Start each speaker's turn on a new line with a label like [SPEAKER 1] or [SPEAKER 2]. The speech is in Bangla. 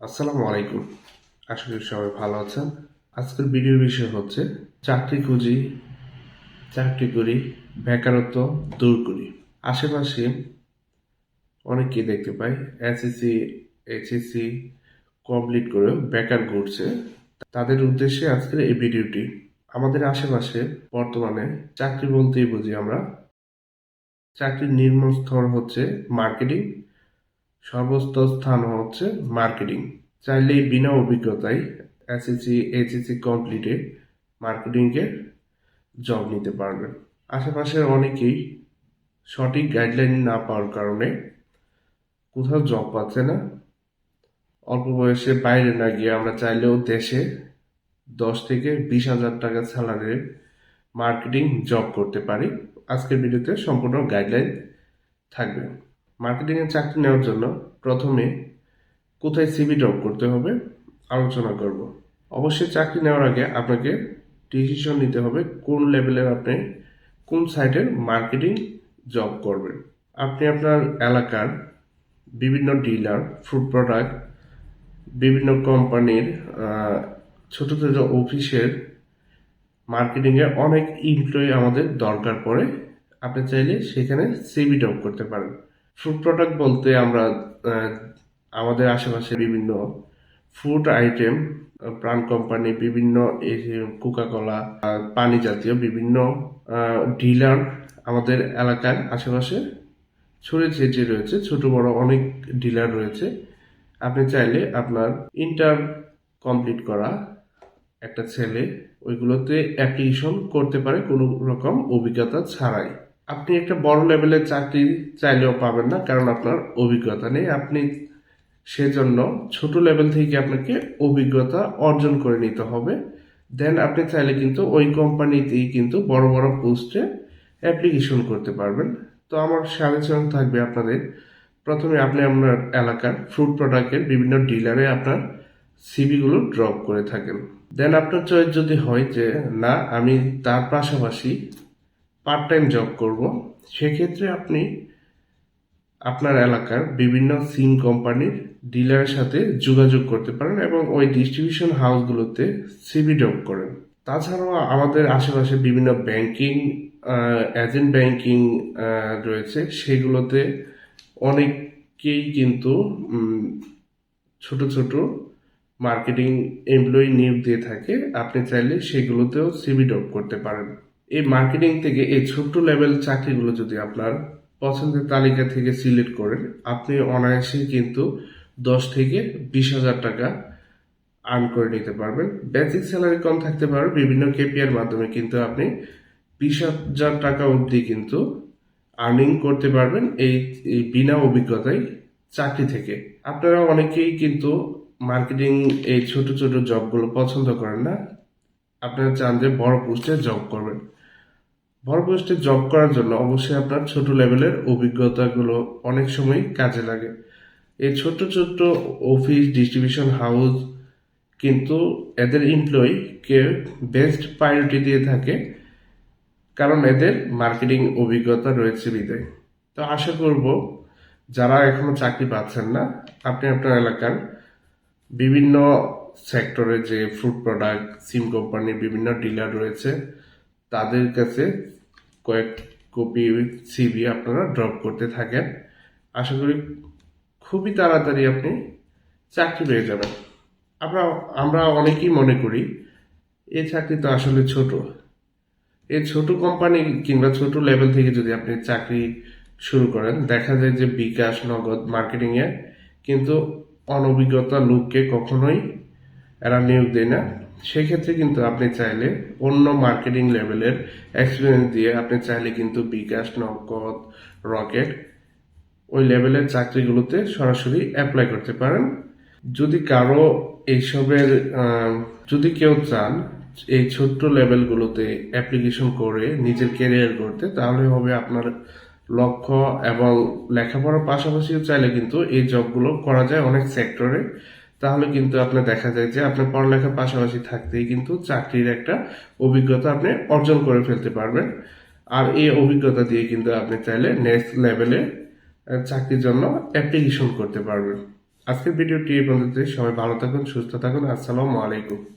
[SPEAKER 1] আসসালামু আলাইকুম। আশা করি সবাই ভালো আছেন। আজকের ভিডিওর বিষয় হচ্ছে চাকরি খুঁজি চাকরি করি, বেকারত্ব দূর করি। আশেপাশে অনেককে দেখতে পাই এসএসসি এইচএসসি কমপ্লিট করে বেকার ঘুরছে। তাদের উদ্দেশ্যে আজকের এই ভিডিওটি। আমাদের আশেপাশে বর্তমানে চাকরি বলতেই বুঝি আমরা। চাকরির নিম্ন স্তর হচ্ছে মার্কেটিং। সর্বোচ্চ স্থান হচ্ছে মার্কেটিং। চাইলেই বিনা অভিজ্ঞতায় এসএসসি এইচএসসি কমপ্লিটে মার্কেটিংয়ে জব নিতে পারবেন। আশেপাশের অনেকেই সঠিক গাইডলাইন না পাওয়ার কারণে কোথাও জব পাচ্ছে না। অল্প বয়সে বাইরে না গিয়ে আমরা চাইলেও দেশে দশ থেকে বিশ হাজার টাকা স্যালারির মার্কেটিং জব করতে পারি। আজকের ভিডিওতে সম্পূর্ণ গাইডলাইন থাকবে। মার্কেটিংয়ে চাকরি নেওয়ার জন্য প্রথমে কোথায় সিভি ড্রপ করতে হবে আলোচনা করব। অবশ্যই চাকরি নেওয়ার আগে আপনাকে ডিসিশন নিতে হবে কোন লেভেলের আপনি কোন সাইটের মার্কেটিং জব করবেন। আপনি আপনার এলাকার বিভিন্ন ডিলার ফুড প্রোডাক্ট বিভিন্ন কোম্পানির ছোট ছোট অফিসের মার্কেটিংয়ে অনেক এমপ্লয়ি আমাদের দরকার পড়ে। আপনি চাইলে সেখানে সিভি ড্রপ করতে পারেন। ফুড প্রোডাক্ট বলতে আমরা আমাদের আশেপাশে বিভিন্ন ফুড আইটেম প্রাণ কোম্পানি বিভিন্ন কোকা কোলা পানি জাতীয় বিভিন্ন ডিলার আমাদের এলাকার আশেপাশে ছড়িয়ে ছিটিয়ে রয়েছে। ছোট, বড় অনেক ডিলার রয়েছে। আপনি চাইলে আপনার ইন্টার কমপ্লিট করা একটা ছেলে, ওইগুলোতে অ্যাপ্লিকেশন করতে পারে কোনো রকম অভিজ্ঞতা ছাড়াই। আপনি একটা বড় লেভেলের চাকরি চাইলেও পাবেন না, কারণ আপনার অভিজ্ঞতা নেই। আপনি সেজন্য ছোট লেভেল থেকে আপনাকে অভিজ্ঞতা অর্জন করে নিতে হবে। দেন আপনি চাইলে কিন্তু ওই কোম্পানিতেই কিন্তু বড় বড় পোস্টে অ্যাপ্লিকেশন করতে পারবেন। তো আমার সাজেশন থাকবে আপনাদের। প্রথমে আপনি আপনার এলাকার ফ্রুট প্রোডাক্টের বিভিন্ন ডিলারে আপনার সিভিগুলো ড্রপ করে থাকেন। দেন আপনার চয়েস যদি হয় যে, না, আমি তার পাশাপাশি পার্ট টাইম জব করব, সেক্ষেত্রে আপনি আপনার এলাকার বিভিন্ন সিম কোম্পানির ডিলারের সাথে যোগাযোগ করতে পারেন এবং ওই ডিস্ট্রিবিউশন হাউসগুলোতে সিবি ড্রপ করেন। তাছাড়াও আমাদের আশেপাশে বিভিন্ন ব্যাংকিং এজেন্ট ব্যাংকিং রয়েছে। সেগুলোতে অনেকেই কিন্তু ছোট ছোট মার্কেটিং এমপ্লয়ি নিয়োগ দিয়ে থাকে। আপনি চাইলে সেগুলোতেও সিবি ড্রপ করতে পারেন। এই মার্কেটিং থেকে এই ছোট্ট লেভেল চাকরিগুলো যদি আপনার পছন্দের তালিকা থেকে সিলেক্ট করেন, আপনি অনায়াসেই কিন্তু দশ থেকে বিশ হাজার টাকা আর্ন করে নিতে পারবেন। বেসিক স্যালারি কম থাকতে পারে, বিভিন্ন কেপিআর মাধ্যমে কিন্তু আপনি বিশ হাজার টাকা অবধি কিন্তু আর্নিং করতে পারবেন এই এই বিনা অভিজ্ঞতায় চাকরি থেকে। আপনারা অনেকেই কিন্তু মার্কেটিং এই ছোট ছোট জবগুলো পছন্দ করেন না। আপনারা চান যে বড় পোস্টে জব করবেন। বড় পোস্টে জব করার জন্য অবশ্যই আপনার ছোট লেভেলের অভিজ্ঞতাগুলো অনেক সময় কাজে লাগে। এই ছোট ছোট অফিস ডিস্ট্রিবিউশন হাউস কিন্তু এদের এমপ্লয়িকে বেস্ট প্রায়োরিটি দিয়ে থাকে কারণ এদের মার্কেটিং অভিজ্ঞতা রয়েছে বিদায়। তো আশা করব যারা এখনও চাকরি পাচ্ছেন না, আপনি আপনার এলাকার বিভিন্ন সেক্টরে যে ফুড প্রোডাক্ট সিম কোম্পানির বিভিন্ন ডিলার রয়েছে, তাদের কাছে কয়েক কপি সিভি আপনারা ড্রপ করতে থাকেন। আশা করি খুবই তাড়াতাড়ি আপনি চাকরি পেয়ে যাবেন। আমরা আমরা অনেকেই মনে করি এই চাকরি তো আসলে ছোট। এই ছোট কোম্পানি কিংবা ছোট লেভেল থেকে যদি আপনি চাকরি শুরু করেন, দেখা যায় যে বিকাশ, নগদ মার্কেটিং এ কিন্তু অনভিজ্ঞতা লোককে কখনোই এরা নিয়োগ দেয় না। সেক্ষেত্রে কিন্তু আপনি চাইলে অন্য মার্কেটিং লেভেলের এক্সপিরিয়েন্স দিয়ে আপনি চাইলে কিন্তু বিকাশ, নগদ, রকেট ওই লেভেলের চাকরিগুলোতে সরাসরি অ্যাপ্লাই করতে পারেন। যদি কারও এইসবের যদি কেউ চান এই ছোট্ট লেভেলগুলোতে অ্যাপ্লিকেশন করে নিজের ক্যারিয়ার করতে, তাহলে হবে আপনার লক্ষ্য এবং লেখাপড়ার পাশাপাশিও চাইলে কিন্তু এই জবগুলো করা যায় অনেক সেক্টরে তাহলে কিন্তু আপনার দেখা যায় যে আপনার পড়ালেখার পাশাপাশি থাকতেই কিন্তু চাকরির একটা অভিজ্ঞতা আপনি অর্জন করে ফেলতে পারবেন। আর এই অভিজ্ঞতা দিয়ে কিন্তু আপনি চাইলে নেক্সট লেভেলে চাকরির জন্য অ্যাপ্লিকেশন করতে পারবেন। আজকের ভিডিওটি এই পর্যন্ত সবাই ভালো থাকুন, সুস্থ থাকুন। আসসালামু আলাইকুম।